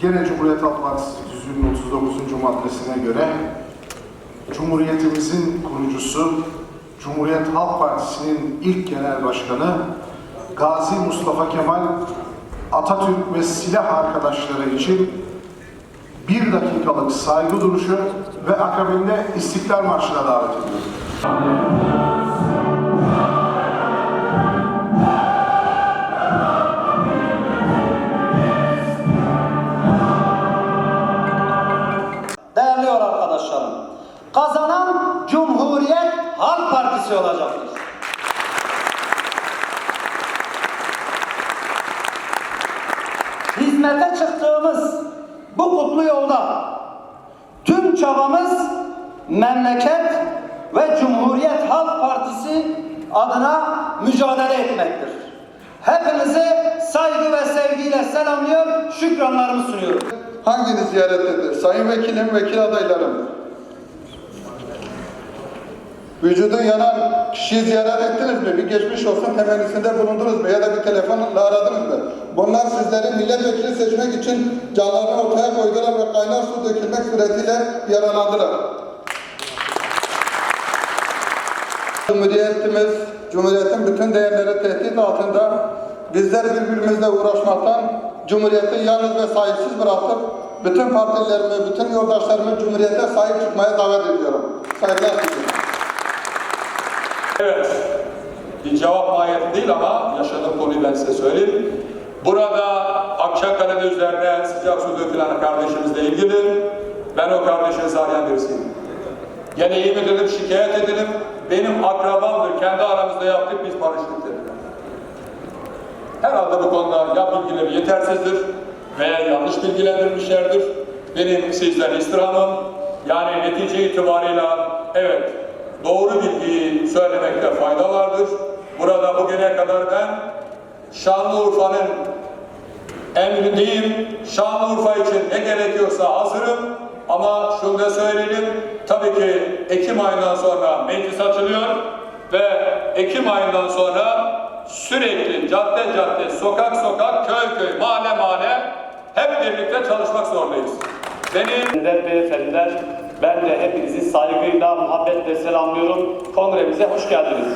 Gene Cumhuriyet Halk Partisi tüzüğünün 39. maddesine göre Cumhuriyetimizin kurucusu, Cumhuriyet Halk Partisi'nin ilk genel başkanı Gazi Mustafa Kemal Atatürk ve silah arkadaşları için bir dakikalık saygı duruşu ve akabinde İstiklal Marşı'na davet ediyorum. Arkadaşlarım, kazanan Cumhuriyet Halk Partisi olacaktır. Hizmete çıktığımız bu kutlu yolda tüm çabamız memleket ve Cumhuriyet Halk Partisi adına mücadele etmektir. Hepinizi saygı ve sevgiyle selamlıyor, şükranlarımı sunuyorum. Hanginiz ziyarettedir? Sayın vekilim, vekil adaylarım. Vücudun yanan kişiyi ziyaret ettiniz mi? Bir geçmiş olsun temennisinde bulundunuz mu? Ya da bir telefonla aradınız mı? Bunlar sizleri milletvekili seçmek için canlarını ortaya koydular ve kaynar su dökülmek suretiyle yaralandılar. Cumhuriyetimiz, Cumhuriyetin bütün değerleri tehdit altında bizler birbirimizle uğraşmaktan Cumhuriyeti yalnız ve sahipsiz bırakıp bütün partilerimi, bütün yoldaşlarımı Cumhuriyete sahip çıkmaya davet ediyorum. Saygılar sunuyorum. Evet, bir cevap mahiyeti değil ama yaşadığım konuyu ben size söyleyeyim. Burada Akçakale'de üzerine sıcak su dökülen kardeşimizle ilgili ben o kardeşinizi arayan birisiyim. Geleyim edelim, şikayet edelim. Benim akrabamdır, kendi aramızda yaptık, biz barıştık dediler. Herhalde bu konuda ya bilgileri yetersizdir veya yanlış bilgilendirilmişlerdir. Benim sizden istirhamım, yani netice itibarıyla evet doğru bilgiyi söylemekte fayda vardır. Burada bugüne kadar ben Şanlıurfa'nın emrindeyim. Şanlıurfa için ne gerekiyorsa hazırım. Ama şunu da söyleyelim. Tabii ki Ekim ayından sonra meclis açılıyor ve Ekim ayından sonra sürekli cadde cadde, sokak sokak, köy köy, mahalle mahalle hep birlikte çalışmak zorundayız. Benim Beyefendiler, ben de hepinizi saygıyla, muhabbetle selamlıyorum. Kongremize hoş geldiniz.